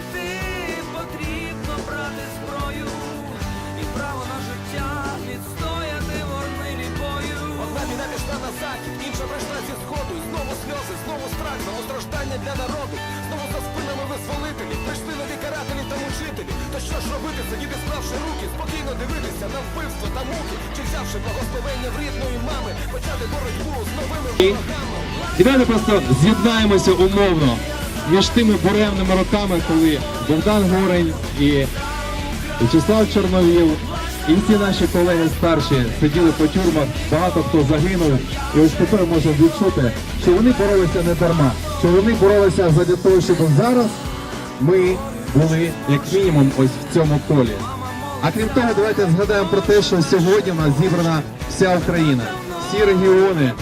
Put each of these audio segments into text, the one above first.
йти, потрібно брати зброю і право на життя відстояти ворнилі бою. Одна війна пішла на захід, інша прийшла зі сходу, знову сльози, знову страх, знову страждання для народу, знову за спинами визволителі, прийшли на карателі та мучителі. То що ж робити, сидіти, склавши руки, спокійно дивитися на вбивство та муки, чи взявши благословення в рідної мами, почати боротьбу з новими ворогами. Давайте просто з'єднаємося умовно між тими буремними роками, коли Богдан Горень і Вячеслав Чорновіл і всі наші колеги старші сиділи по тюрмах, багато хто загинув. І ось тепер можемо відчути, що вони боролися не дарма, що вони боролися задля того, щоб зараз ми були як мінімум ось в цьому колі. А крім того, давайте згадаємо про те, що сьогодні в нас зібрана вся Україна, всі регіони,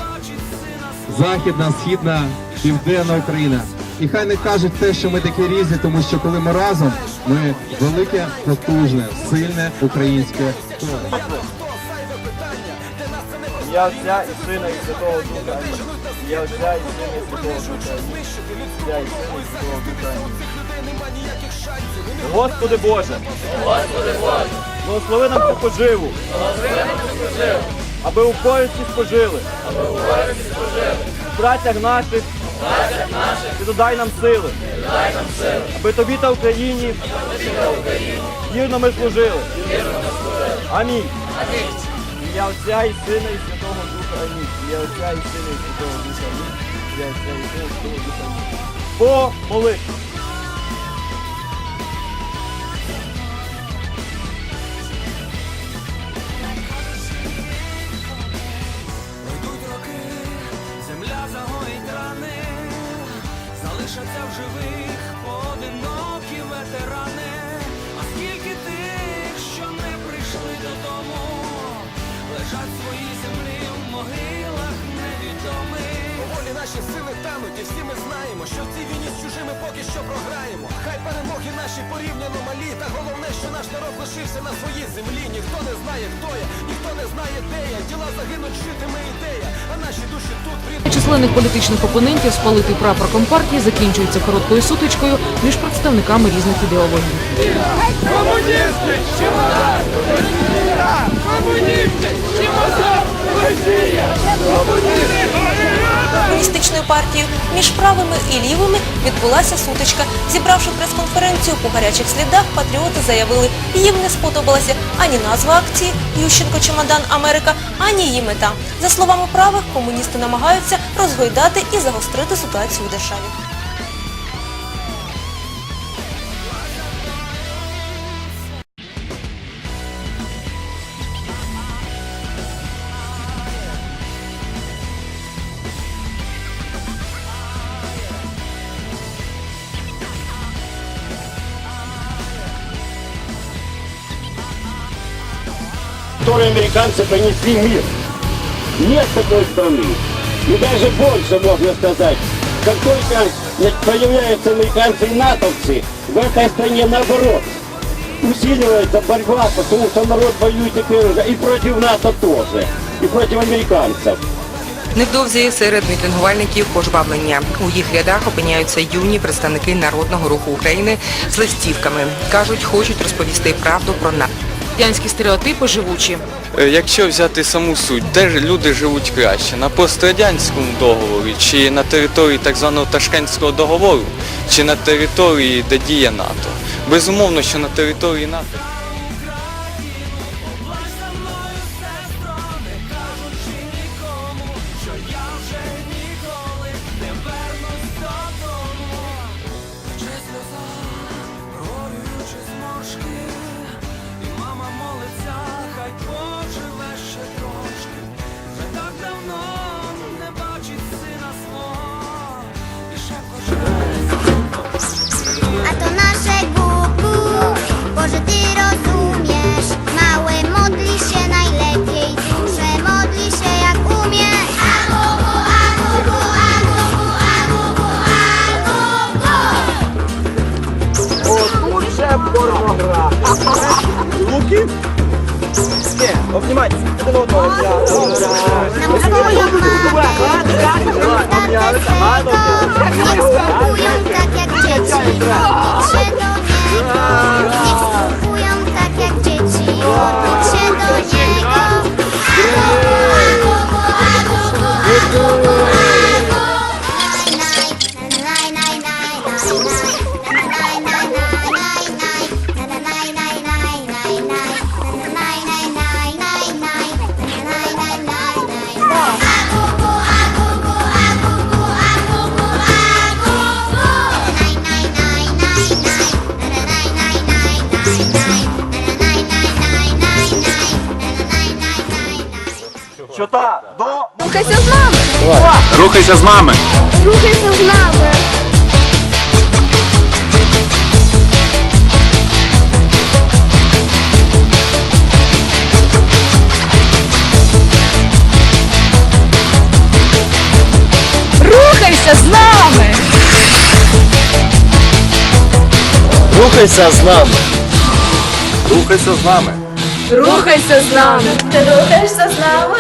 Західна, Східна, Південна Україна. І хай не кажуть те, що ми такі різні, тому що коли ми разом, ми велике, потужне, сильне українське. Я Отця і Сина і Святого Духа. Я Отця і Сина і Святого Духа. Я і Сина і Святого Духа. Господи Боже, Господи Боже, благослови нам цю поживу, аби у поясі спожили, аби у поясі спожили, в працях наших, і додай нам сили, аби тобі та Україні, вірно ми служили. Амінь. Я Отця і Сина і Святого Духа. Амінь. Я Отця і Сина і Святого Духа. Амінь. Я Отця і Сина і Святого Духа. Амінь. Помолись. Головне, що наш народ лишився на своїй землі. Ніхто не знає, хто я, ніхто не знає, де я. Діла загинуть, житиме ідея, а наші душі тут в Численних політичних опонентів спалити прапор компартії закінчується короткою сутичкою між представниками різних ідеологій. Комуністичною партією між правими і лівими відбулася сутичка. Зібравши прес-конференцію по гарячих слідах, патріоти заявили, їм не сподобалася ані назва акції Ющенко Чемодан Америка, ані її мета. За словами правих, комуністи намагаються розгойдати і загострити ситуацію у державі. которые американцы принесли мир. Нет такой страны. И даже больше можно сказать. Как только появляются американцы и натовцы, в этой стране наоборот усиливается борьба, потому что народ воюет теперь уже и против НАТО тоже, и против американцев. Невдовзі серед мітингувальників пожвавлення. У їх рядах опиняються юні представники Народного руху України з листівками. Кажуть, хочуть розповісти правду про НАТО. Радянські стереотипи живучі. Е, Якщо взяти саму суть, де люди живуть краще? На пострадянському договорі, чи на території так званого Ташкентського договору, чи на території, де діє НАТО? Безумовно, що на території НАТО. Pornogra. Łuki? Nie, obnimacie. Ten odłok. tak jak dzieci. Go. Чота, до Рухайся з нами! Рухайся з нами. Рухайся з нами! Рухайся з нами! Рухайся з нами. Рухайся з нами. Рухайся з нами! Ти рухаєшся з нами?